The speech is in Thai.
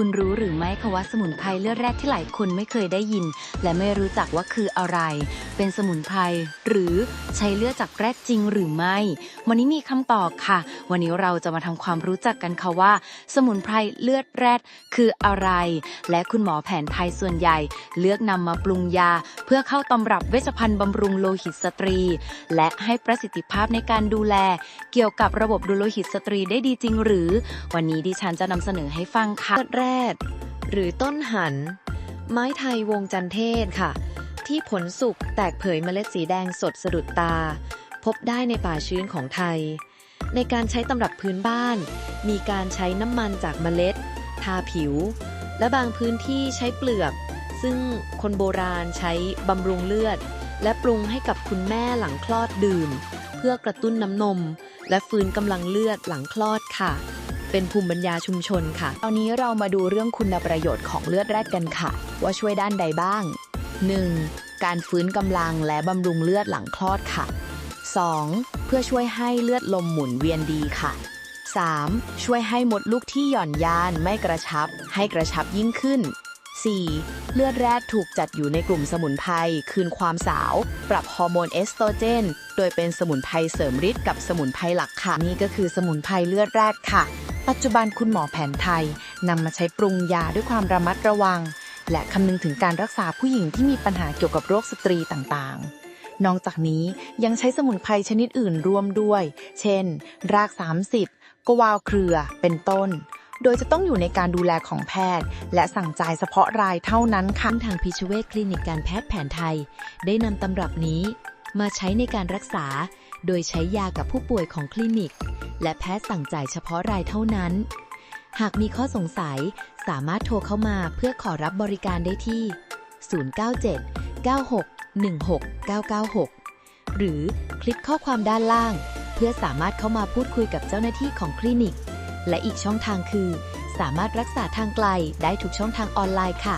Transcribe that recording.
คุณรู้หรือไม่คะว่าสมุนไพรเลือดแรกที่หลายคนไม่เคยได้ยิน และไม่รู้จักว่าคืออะไร เป็นสมุนไพรหรือใช้เลือดจากแรดจริงหรือไม่ วันนี้มีคำตอบค่ะ วันนี้เราจะมาทำความรู้จักกันค่ะว่า สมุนไพรเลือดแรดคืออะไร และคุณหมอแผนไทยส่วนใหญ่ เลือกนำมาปรุงยา เพื่อเข้าตำรับเวชภัณฑ์บำรุงโลหิตสตรี และให้ประสิทธิภาพในการดูแล เกี่ยวกับระบบดูโลหิตสตรีได้ดีจริงหรือ วันนี้ดิฉันจะนำเสนอให้ฟังค่ะแรดหรือต้นหัน ไม้ไทยวงจันเทศค่ะ ที่ผลสุกแตกเผยเมล็ดสีแดงสดสะดุดตา พบได้ในป่าชื้นของไทย ในการใช้ตำรับพื้นบ้าน มีการใช้น้ำมันจากเมล็ด ทาผิว และบางพื้นที่ใช้เปลือก ซึ่งคนโบราณใช้บำรุงเลือด และปรุงให้กับคุณแม่หลังคลอดดื่ม เพื่อกระตุ้นน้ำนม และฟื้นกำลังเลือดหลังคลอดค่ะ เป็นภูมิปัญญาชุมชนค่ะ ตอนนี้เรามาดูเรื่องคุณประโยชน์ของเลือดแรดกันค่ะ ว่าช่วยด้านใดบ้าง 1. การฟื้นกำลังและบำรุงเลือดหลังคลอดค่ะ 2. เพื่อช่วยให้เลือดลมหมุนเวียนดีค่ะ 3. ช่วยให้มดลูกที่หย่อนยานไม่กระชับ ให้กระชับยิ่งขึ้น 4. เลือดแรดถูกจัดอยู่ในกลุ่มสมุนไพรคืนความสาว ปรับฮอร์โมนเอสโตรเจน โดยเป็นสมุนไพรเสริมฤทธิ์กับสมุนไพรหลักค่ะ นี่ก็คือสมุนไพรเลือดแรดค่ะ ปัจจุบันคุณหมอแผนไทยนำมาใช้ปรุงยาด้วยความระมัดระวัง และคำนึงถึงการรักษาผู้หญิงที่มีปัญหาเกี่ยวกับโรคสตรีต่างๆนอกจากนี้ยังใช้สมุนไพรชนิดอื่นร่วมด้วย เช่น ราก 30 กวาวเครือ เป็นต้น โดยจะต้องอยู่ในการดูแลของแพทย์ และสั่งจ่ายเฉพาะรายเท่านั้นค่ะทางพิชเวชคลินิกการแพทย์แผนไทย ได้นำตำรับนี้ มาใช้ในการรักษา โดยใช้ยากับผู้ป่วยของคลินิก และแพทย์สั่งจ่ายเฉพาะรายเท่านั้น หากมีข้อสงสัยสามารถโทรเข้ามาเพื่อขอรับบริการได้ที่ 097 96 16 996หรือคลิกข้อความด้านล่าง เพื่อสามารถเข้ามาพูดคุยกับเจ้าหน้าที่ของคลินิก และอีกช่องทางคือ สามารถรักษาทางไกลได้ทุกช่องทางออนไลน์ค่ะ